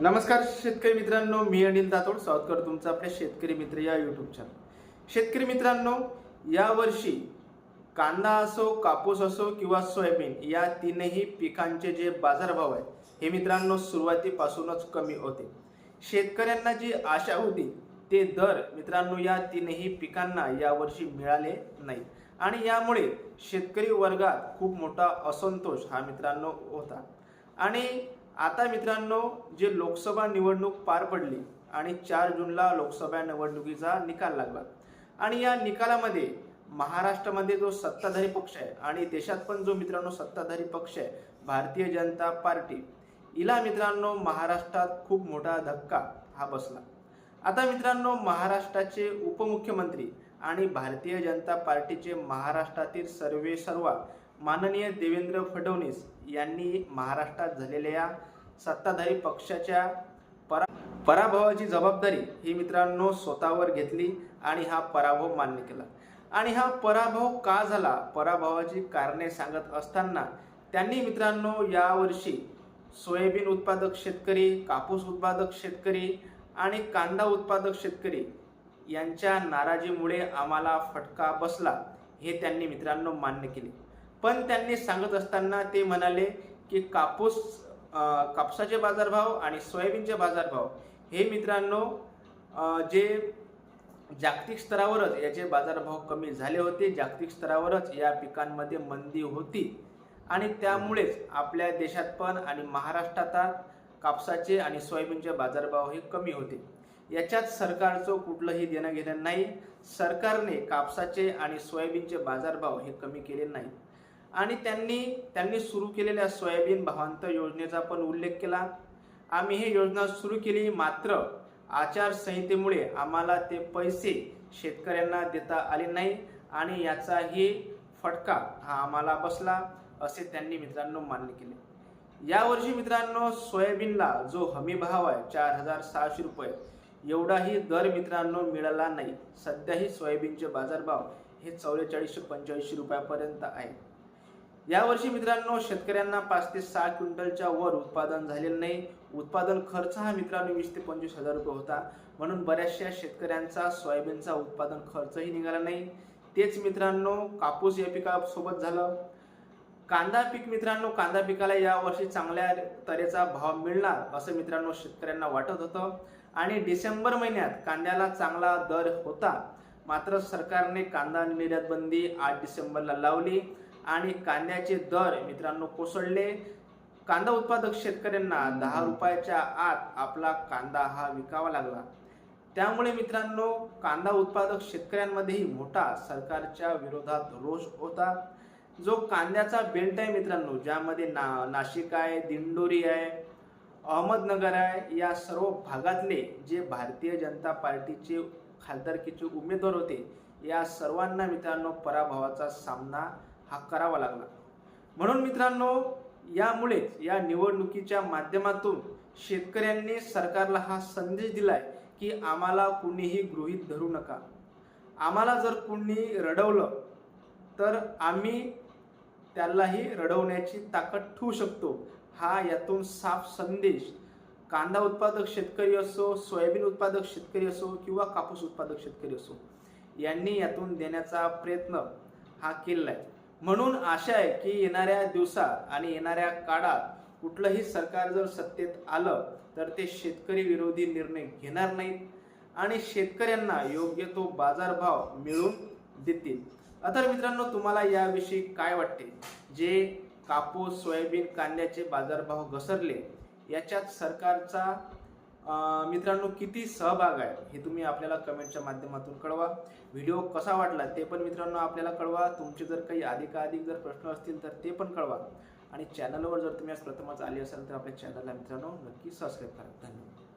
नमस्कार शेतकरी मित्रांनो मी अनिल दातोड. स्वागत करतो तुमचं आपल्या शेतकरी मित्र या यूट्यूब चॅनल शेतकरी मित्रांनो यावर्षी कांदा असो कापूस असो किंवा सोयाबीन या तीनही पिकांचे जे बाजारभाव आहेत हे मित्रांनो सुरुवातीपासूनच कमी होते. शेतकऱ्यांना जी आशा होती ते दर मित्रांनो या तीनही पिकांना यावर्षी मिळाले नाही. आणि यामुळे शेतकरी वर्गात खूप मोठा असंतोष हा मित्रांनो होता. आणि आता मित्रांनो जे लोकसभा निवडणूक पार पडली आणि चार जूनला लोकसभा निवडणुकीचा निकाल लागला. आणि या निकालामध्ये महाराष्ट्रामध्ये जो सत्ताधारी पक्ष आहे आणि देशात पण जो मित्रांनो सत्ताधारी पक्ष आहे भारतीय जनता पार्टी हिला मित्रांनो महाराष्ट्रात खूप मोठा धक्का हा बसला. आता मित्रांनो महाराष्ट्राचे उपमुख्यमंत्री आणि भारतीय जनता पार्टीचे महाराष्ट्रातील सर्वे सर्वा माननीय देवेंद्र फडणवीस यांनी महाराष्ट्रात झालेल्या सत्ताधारी पक्षाच्या परा पराभवाची जबाबदारी ही मित्रांनो स्वतःवर घेतली आणि हा पराभव मान्य केला. आणि हा पराभव का झाला? पराभवाची कारणे सांगत असताना त्यांनी मित्रांनो यावर्षी सोयाबीन उत्पादक शेतकरी कापूस उत्पादक शेतकरी आणि कांदा उत्पादक शेतकरी यांच्या नाराजीमुळे आम्हाला फटका बसला हे त्यांनी मित्रांनो मान्य केले. पण त्यांनी सांगत असताना ते म्हणाले की कापूस कापसाचे बाजारभाव आणि सोयाबीनचे बाजारभाव हे मित्रांनो जे जागतिक स्तरावरच याचे बाजारभाव कमी झाले होते जागतिक स्तरावरच या पिकांमध्ये मंदी होती. आणि त्यामुळेच आपल्या देशात पण आणि महाराष्ट्रात कापसाचे आणि सोयाबीनचे बाजारभाव हे कमी होते. याच्यात सरकारचं कुठलंही देणं घेणं नाही. सरकारने कापसाचे आणि सोयाबीनचे बाजारभाव हे कमी केले नाही आणि त्यांनी त्यांनी सुरू केलेल्या सोयाबीन भावांतर योजनेचा पण उल्लेख केला. आम्ही ही योजना सुरू केली मात्र आचारसंहितेमुळे आम्हाला ते पैसे शेतकऱ्यांना देता आले नाही आणि याचाही फटका हा आम्हाला बसला असे त्यांनी मित्रांनो मान्य केले. यावर्षी मित्रांनो सोयाबीनला जो हमी भाव आहे चार हजार सहाशे रुपये एवढाही दर मित्रांनो मिळाला नाही. सध्याही सोयाबीनचे बाजारभाव हे चौवेचाळीसशे पंच्याऐंशी रुपयापर्यंत आहे. यावर्षी मित्रांनो शेतकऱ्यांना पाच ते सहा क्विंटलच्या वर उत्पादन झालेलं नाही. उत्पादन खर्च हा मित्रांनो वीस ते पंचवीस हजार रुपये होता. म्हणून बऱ्याचशा शेतकऱ्यांचा सोयाबीनचा उत्पादन खर्चही निघाला नाही. तेच मित्रांनो कापूस या पिकासोबत झालं. कांदा पीक मित्रांनो कांदा पिकाला यावर्षी चांगल्या तऱ्हेचा भाव मिळणार असं मित्रांनो शेतकऱ्यांना वाटत होतं. आणि डिसेंबर महिन्यात कांद्याला चांगला दर होता. मात्र सरकारने कांदा निर्यात बंदी आठ डिसेंबरला लावली. आणि कांद्याचे दर मित्रांनो कोसळले. कांदा उत्पादक शेतकऱ्यांना दहा रुपयाच्या आत आपला कांदा हा विकावा लागला. त्यामुळे मित्रांनो कांदा उत्पादक शेतकऱ्यांमध्येही मोठा सरकारच्या विरोधात रोष होता. जो कांद्याचा बेल्ट आहे मित्रांनो ज्यामध्ये ना नाशिक आहे दिंडोरी आहे अहमदनगर आहे या सर्व भागातले जे भारतीय जनता पार्टीचे खासदारकीचे उमेदवार होते या सर्वांना मित्रांनो पराभवाचा सामना हा करावा लागला म्हणून मित्रांनो यामुळेच या निवडणुकीच्या माध्यमातून शेतकऱ्यांनी सरकारला हा संदेश दिलाय की आम्हाला कुणीही गृहीत धरू नका. आम्हाला जर कुणी रडवलं तर आम्ही त्यालाही रडवण्याची ताकद ठेवू शकतो. हा यातून साफ संदेश कांदा उत्पादक शेतकरी असो सोयाबीन उत्पादक शेतकरी असो किंवा कापूस उत्पादक शेतकरी असो यांनी यातून देण्याचा प्रयत्न हा केलेला आहे. म्हणून आशा आहे की येणाऱ्या दिवसात आणि येणाऱ्या काळात कुठलंही सरकार जर सत्तेत आलं तर ते शेतकरी विरोधी निर्णय घेणार नाहीत आणि शेतकऱ्यांना योग्य तो बाजारभाव मिळून देतील. तर मित्रांनो तुम्हाला याविषयी काय वाटते? जे कापूस सोयाबीन कांद्याचे बाजारभाव घसरले याच्यात सरकारचा मित्रांनो किती सहभाग आहे हे तुम्ही आपल्याला कमेंटच्या माध्यमातून कळवा. व्हिडिओ कसा वाटला ते पण मित्रांनो आपल्याला कळवा. तुमचे जर काही अधिकाधिक जर प्रश्न असतील तर ते पण कळवा. आणि चॅनलवर जर तुम्ही आज प्रथमच आले असाल तर आपल्या चॅनलला मित्रांनो नक्की सबस्क्राईब करा. धन्यवाद.